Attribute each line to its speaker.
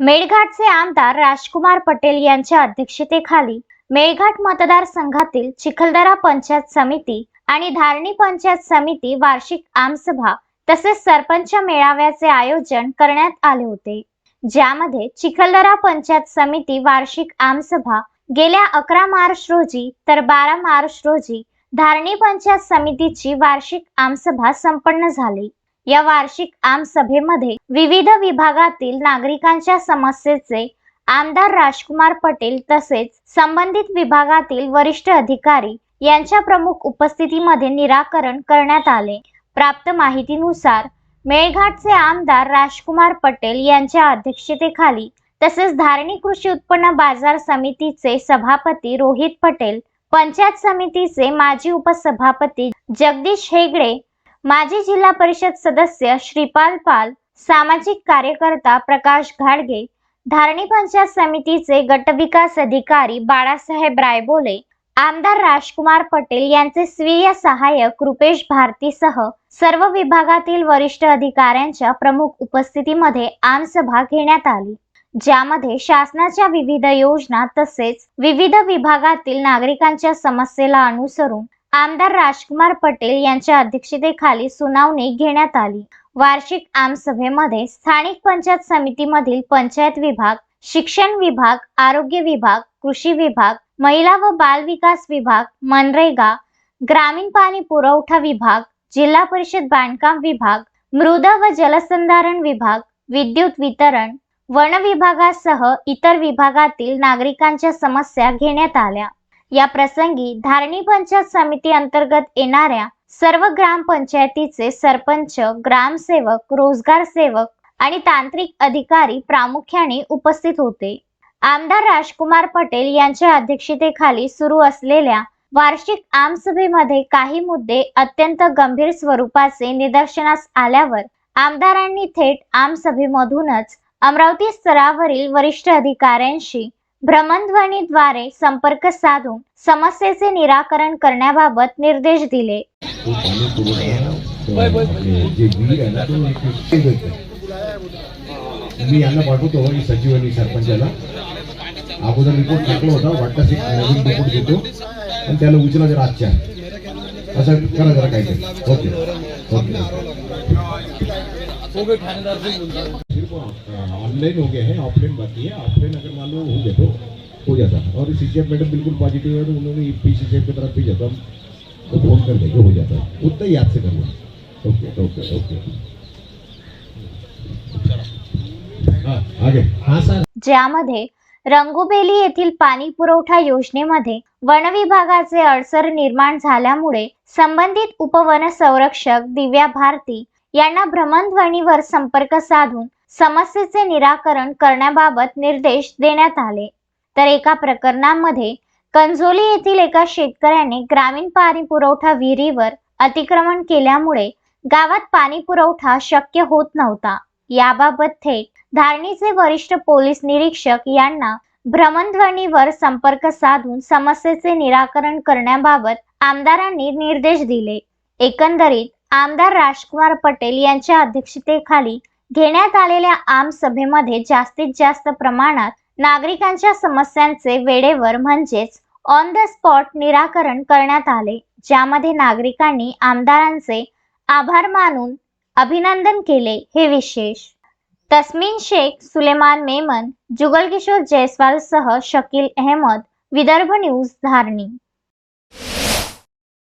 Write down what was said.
Speaker 1: मेळघाटचे आमदार राजकुमार पटेल यांच्या अध्यक्षतेखाली मेळघाट मतदारसंघातील चिखलदरा पंचायत समिती आणि धारणी पंचायत समिती वार्षिक आमसभा तसेच सरपंच मेळाव्याचे आयोजन करण्यात आले होते. ज्यामध्ये चिखलदरा पंचायत समिती वार्षिक आमसभा गेल्या अकरा मार्च रोजी तर बारा मार्च रोजी धारणी पंचायत समितीची वार्षिक आमसभा संपन्न झाली. या वार्षिक आमसभेमध्ये विविध विभागातील नागरिकांच्या समस्येचे आमदार राजकुमार पटेल तसेच संबंधित विभागातील वरिष्ठ अधिकारी यांच्या प्रमुख उपस्थितीमध्ये निराकरण करण्यात आले. प्राप्त माहितीनुसार मेळघाटचे आमदार राजकुमार पटेल यांच्या अध्यक्षतेखाली तसेच धारणी कृषी उत्पन्न बाजार समितीचे सभापती रोहित पटेल पंचायत समितीचे माजी उपसभापती जगदीश हेगडे माजी जिल्हा परिषद सदस्य श्रीपाल पाल सामाजिक कार्यकर्ता प्रकाश घाडगे धारणी पंचायत समितीचे गटविकास अधिकारी बाळासाहेब रायबोले आमदार राजकुमार पटेल यांचे स्वीय सहाय्यक रुपेश भारतीसह सर्व विभागातील वरिष्ठ अधिकाऱ्यांच्या प्रमुख उपस्थितीमध्ये आमसभा घेण्यात आली ज्यामध्ये शासनाच्या विविध योजना तसेच विविध विभागातील नागरिकांच्या समस्येला अनुसरून आमदार राजकुमार पटेल यांच्या अध्यक्षतेखाली सुनावणी घेण्यात आली. वार्षिक आमसभेमध्ये स्थानिक पंचायत समितीमधील पंचायत विभाग शिक्षण विभाग आरोग्य विभाग कृषी विभाग महिला व बाल विकास विभाग मनरेगा ग्रामीण पाणी पुरवठा विभाग जिल्हा परिषद बांधकाम विभाग मृदा व जलसंधारण विभाग विद्युत वितरण वन विभागासह इतर विभागातील नागरिकांच्या समस्या घेण्यात आल्या. या प्रसंगी धारणी पंचायत समिती अंतर्गत येणाऱ्या सर्व ग्रामपंचायतीचे सरपंच ग्रामसेवक रोजगार सेवक आणि तांत्रिक अधिकारी प्रामुख्याने उपस्थित होते. आमदार राजकुमार पटेल यांच्या अध्यक्षतेखाली सुरू असलेल्या वार्षिक आमसभेमध्ये काही मुद्दे अत्यंत गंभीर स्वरूपाचे निदर्शनास आल्यावर आमदारांनी थेट आमसभेमधूनच अमरावती स्तरावरील वरिष्ठ अधिकाऱ्यांशी भ्रमणध्वनीद्वारे संपर्क साधून समस्येचे निराकरण करण्याबाबत निर्देश दिले.
Speaker 2: मी यांना पाठवतो हो, ही सचिव आणि सरपंचाला. अगोदर रिपोर्ट टाकला होता वाटतं एक नवीन रिपोर्ट घेतो आणि त्याला उचला जरा आजच्या. असं करा जरा काहीतरी. Okay okay. सिर्फ ऑनलाइन हो गया है ऑफलाइन बाकी है. ऑफलाइन अगर मान लो हो गया तो हो जाता और सी मैडम बिल्कुल पॉजिटिव है तो उन्होंने पी सी की तरफ भेजा तो हम तो फोन कर देंगे हो जाता है। उतना ही याद से कर लो ओके ओके ओके हाँ आगे।
Speaker 3: हाँ सर।
Speaker 1: ज्यामध्ये रंगुबेली येथील पाणी पुरवठा योजनेमध्ये वन विभागाचे अडसर निर्माण झाल्यामुळे संबंधित उपवन संरक्षक दिव्या भारती यांना भ्रमणध्वनीवर संपर्क साधून समस्येचे निराकरण करण्याबाबत निर्देश देण्यात आले. तर एका प्रकरणामध्ये कंजोली येथील एका शेतकऱ्याने ग्रामीण पाणी पुरवठा विहिरीवर अतिक्रमण केल्यामुळे गावात पाणी पुरवठा शक्य होत नव्हता. याबाबत थेट धारणीचे वरिष्ठ पोलीस निरीक्षक यांना भ्रमणध्वनीवर संपर्क साधून समस्येचे निराकरण करण्याबाबत आमदारांनी निर्देश दिले. एकंदरीत आमदार राजकुमार पटेल यांच्या अध्यक्षतेखाली घेण्यात आलेल्या आमसभेमध्ये जास्तीत जास्त प्रमाणात नागरिकांच्या समस्यांचे वेळेवर म्हणजेच ऑन द स्पॉट निराकरण करण्यात आले ज्यामध्ये नागरिकांनी आमदारांचे आभार मानून अभिनंदन केले हे विशेष. तस्मिन शेख सुलेमान मेमन जुगल किशोर जयस्वाल सह शकील अहमद विदर्भ न्यूज धारणी.